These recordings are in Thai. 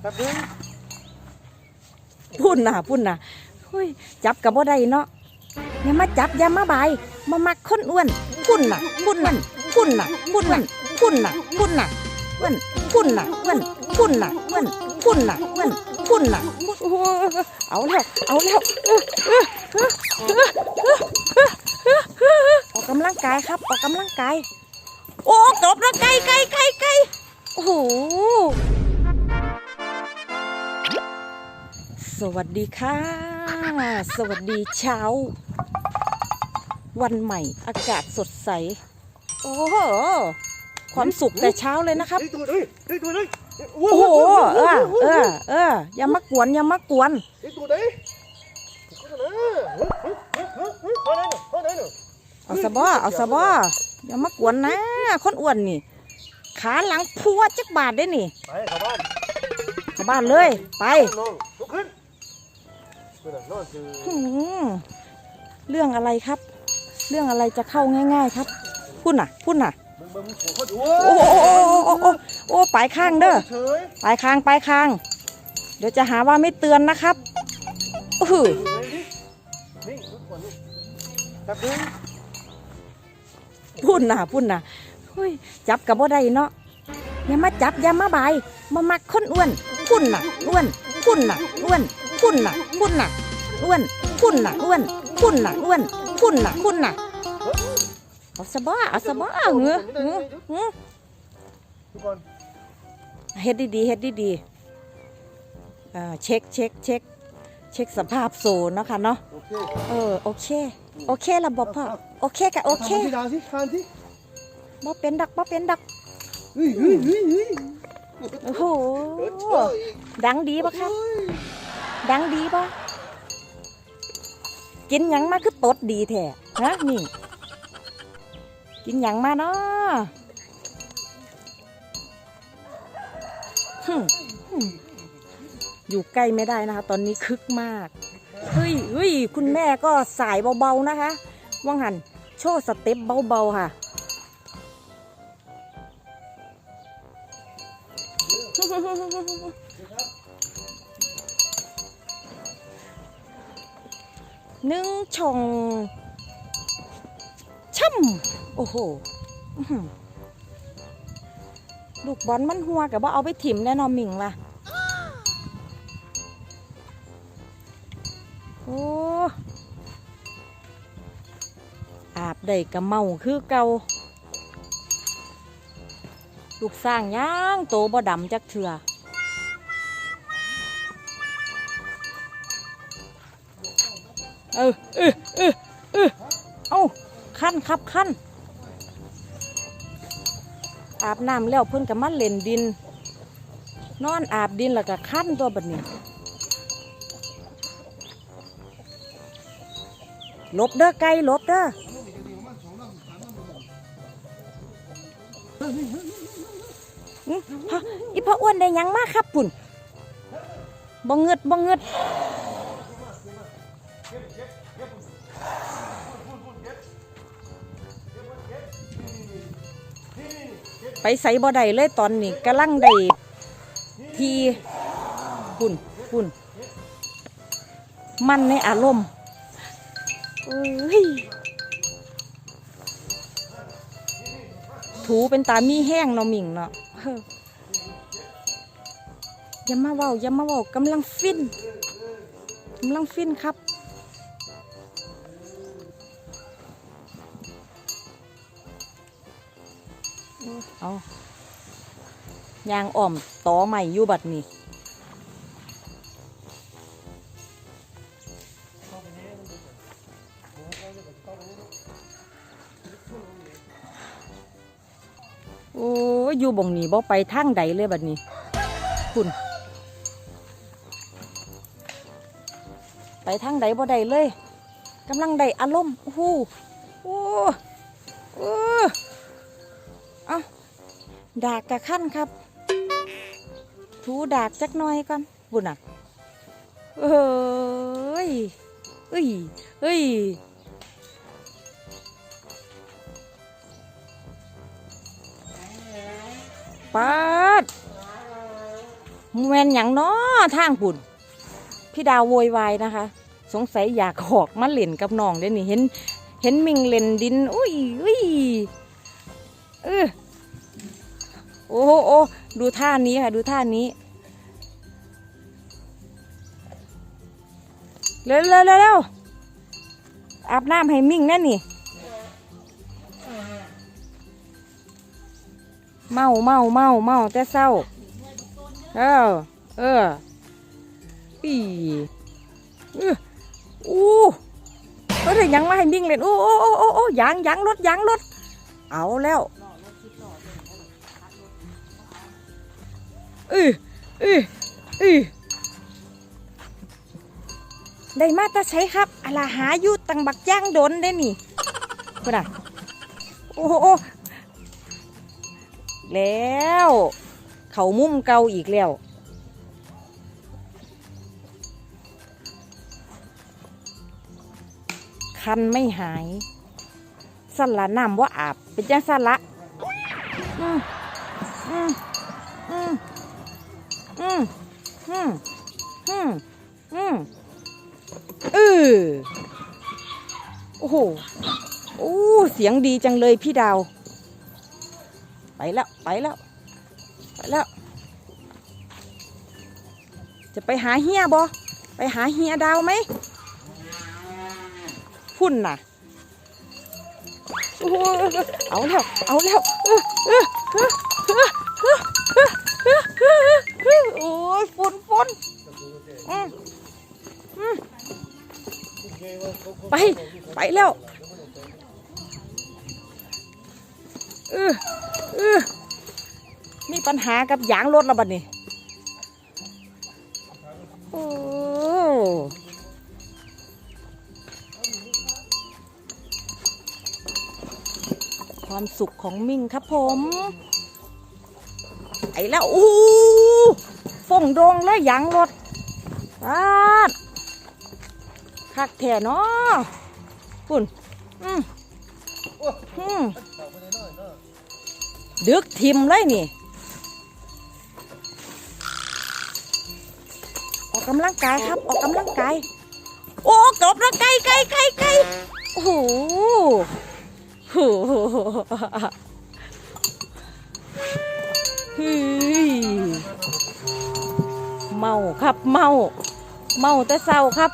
แป๊บนึงพุ่นน่ะพุ่นน่ะเฮ้ยจับกับบ่ได้เนาะอย่ามาจับอย่ามาบายมามักคนอ้วนพุ่นน่ะพุ่นนั่นพุ่นน่ะพุ่นนั่นพุ่นน่ะพุ่นน่ะอ้วนพุ่นน่ะอ้วนพุ่นน่ะอ้วนพุ่นน่ะอ้วนพุ่นน่ะเอาแล้วเอาแล้วออเออเออเออเออเออเออออกกำลังกายครับออกกำลังกายโอ้ตบแล้วไกลไกลไกลไกลโอ้โห สวัสดีค่ะ สวัสดีเช้า วันใหม่อากาศสดใส โอ้โห ความสุขแต่เช้าเลยนะครับนี่ตัวเลยนี่ตัวเลยโอ้โหเออเออเอออย่ามากวนอย่ามากวนนี่ตัวเลยเอาไหนเอาไหนเอาสะบอเอาสะบออย่ามากวนนะ คนอ้วนนี่ ขาหลังพัวจักบาทได้นี่ ไปเข้าบ้านเข้าบ้านเลย ไปน้องลุกขึ้นขึ้นนอนคือ หืมเรื่องอะไรครับ เรื่องอะไรจะเข้าง่าย ๆ ครับพุ่นน่ะพุ่นน่ะมึงมึงหัวเขาดูโอ้โอ้โอ้โอ้โอ้โอ้ปลายข้างเด้อเฉยปลายข้างปลายข้าง เดี๋ยวจะหาว่าไม่เตือนนะครับอื้อหือนี่ลุกก่อนนี่แป๊บนึงพุ่นน่ะพุ่นน่ะเฮ้ยจับกับบ่ได้เนาะอย่ามาจับอย่ามาบายมามักคนอ้วนพุ่นน่ะอ้วนพุ่นน่ะอ้วน พุ่นน่ะพุ่นน่ะอ้วนพุ่นน่ะอ้วนพุ่นน่ะอ้วนพุ่นน่ะพุ่นน่ะเอาสะบ้าเอาสะบ้าเหงือเหงือเหงือทุกคนเฮ็ดดีๆเฮ็ดดีๆอ่าเช็คเช็คเช็คเช็คสภาพโซนเนาะค่ะเนาะโอเคเออโอเค โอเคระบบพ่อโอเคกะโอเคทำที่ดาวสิทานที่บ่เป็นดักบ่เป็นดักเฮ้ยเฮ้ยเฮ้ยเฮ้ยโอ้โหเออช่วยดังดีปะครับ ดังดีปะกินยังมาคือตดดีแท้ฮะนี่ กินยังมาเนาะฮึมอยู่ใกล้ไม่ได้นะคะ ตอนนี้คึกมากเฮ้ยเฮ้ยคุณแม่ก็สายเบาๆนะคะว่างหันโชว์สเต็ปเบาๆค่ะ หนึ่งชงช่ำโอ้โหลูกบอลมันหัวกับว่าเอาไปถิ่มแน่นอนมิงล่ะโอ้อาบได้กะเมาคือเกาลูกสร้างย่างโตบ่ดำจักเถื่อ เออเออเออเออเอาขั้นครับขั้นอาบน้ำแล้วเพิ่นกับมาเล่นดิน นอนอาบดินแล้วก็ขั้นตัวแบัดนี้ลบเด้อไก่หลบเด้อออีพ่ออ้วนได้ยังมากครับปุ่นบ่เงืดบ่เงืด ไปใส่บ่ได้เลยตอนนี้กำลังได้ทีปุ่นปุ่นมันในอารมณ์ถูเป็นตามีแห้งเนาะหมิงเนาะอย่ามาเว้าอย่ามาเว้ากำลังฟินกำลังฟินครับ เอายางอ่อมต่อใหม่อยู่บัดนี้โอ้ยอยู่บ่งนี้บ่ไปทางใดเลยบัดนี้ คุณ ไปทางใดบ่ได้เลยกำลังได้อารมณ์โอ้โหโอ้โอ้เอา ดากกะขั้นครับ ถูดากจักหน่อยก่อนบุญอะเอ้ยเอ้ยเอ้ยปาดแมนหยังเนาะทางปุ่นพี่ดาวโวยวายนะคะ สงสัยอยากหอกมาเล่นกับน้องเด้นี่เห็น เห็นมิงเล่นดิน อุ้ยอุ้ยเออ โอ้โหโอ้ดูท่านี้ค่ะ ดูท่านี้เร็วเร็วเร็วเอาบน้ำให้มิ่งแน่นี่ เมาเมาเมาเมาแต่เศร้า เออ เออปีเอออู้เฮ้ยยังมาให้มิ่งเล่นโอ้โอ้โอ้โอ้ยางยางรถยางรถ เอาแล้ว เออเออเออได้มาตาใช้ครับอะไรหาอยู่ตังบักย่างโดนได้นี่ก็ได้โอ้โหแล้ว เขามุมเก่าอีกแล้วคันไม่หายสั่นละน้ำว่าอาบเป็นจังสั่นละอืมอืม อืมอืมอืมอืมเออโอ้โหโอ้เสียงดีจังเลยพี่ดาว ไปแล้ว ไปแล้ว ไปแล้ว จะไปหาเฮียบอไปหาเฮียดาวไหมพุ่นน่ะโอ้โหเอาแล้ว เอาแล้ว โอ้ยฝุ่นฝุ่นอืมอืมไป ไปแล้วเออเออมีปัญหากับยางรถแล้วบัดนี้โอ้ความสุขของมิ่งครับผม ไอ้แล้ว อู้ ฟงโดงเลยยางรถปาดคักแท่เนาะปุ่นอืมอืมดึกทิมเลยนี่ ออกกำลังกายครับ ออกกำลังกาย โอ้กบแล้วไกลไกลไกลไกลโอ้โหโอ้โหเฮ้ย เมาครับเมา เมาแต่เศร้าครับ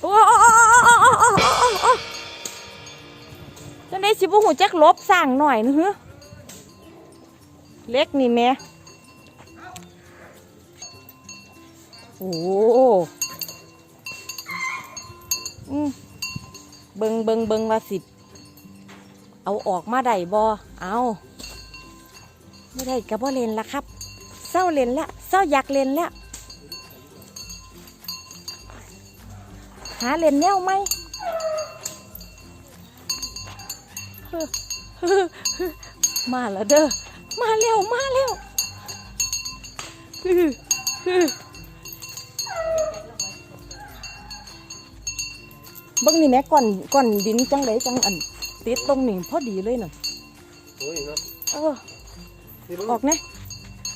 โอ้จังได้สิบุหูแจ็คลบสั่งหน่อยนะฮะเล็กนี่แม่โอ้ เบิงเบิงเบิงว่าสิ เอาออกมาได้บ่เอาไม่ได้กับบ่เลนละครับ เศร้าเลนแล้วเศร้าอยากเลนแล้ว หาเลนแนวไหมมาแล้วเด้อ มาเร็ว มาเร็ว บิ้งนี่แม่ก่อนก่อนดินจังเลยจังอันติดตรงนี่พอดีเลยน่ะโอ้ยเนาะเออนี่มันออกนะ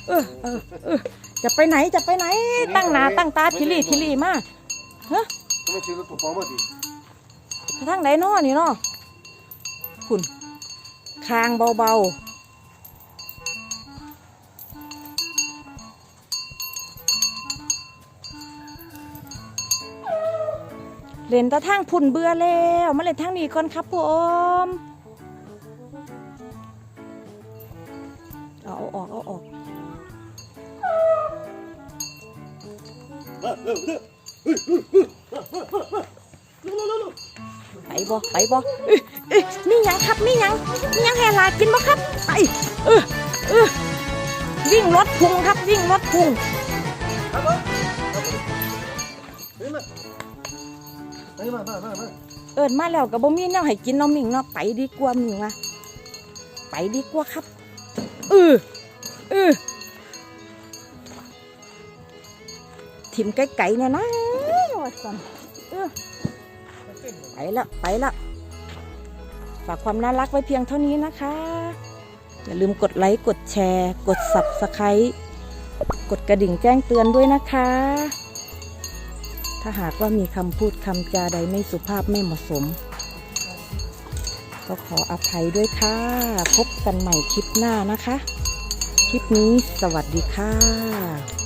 เออเออเออจะไปไหนจะไปไหน ตั้งหนาตั้งตาทิลี่ทิลี่มาทำไมซื้อรถตัวฟองมาดิไปทางไหนนอนี่เนาะคุณคางเบาๆ เล่นตะทางพุ่นเบื่อแล้วมาเล่นทางนี้ก่อนครับผมเอาออกเอาออกไปบ่ไปบ่เอ้ยเอ้ยมีหยังครับมีหยังมีหยังแห่ลากินบ่ครับไปเออเออวิ่งรถพุงครับวิ่งรถพุงครับผมเฮ้ยมาเฮ้ยมามามาเอินมาแล้วก็บ่มีแนวให้กินเนาะมิงเนาะไปดีกว่ามิงว่าไปดีกว่าครับเออเออทิมไกลๆเนี่ยนะว่าซั่นเออไปละไปละฝากความน่ารักไว้เพียงเท่านี้นะคะ อย่าลืมกดไลค์ กดแชร์ กด subscribe กดกระดิ่งแจ้งเตือนด้วยนะคะ ถ้าหากว่ามีคำพูดคำจาใดไม่สุภาพไม่เหมาะสม ก็ขออภัยด้วยค่ะ พบกันใหม่คลิปหน้านะคะ คลิปนี้สวัสดีค่ะ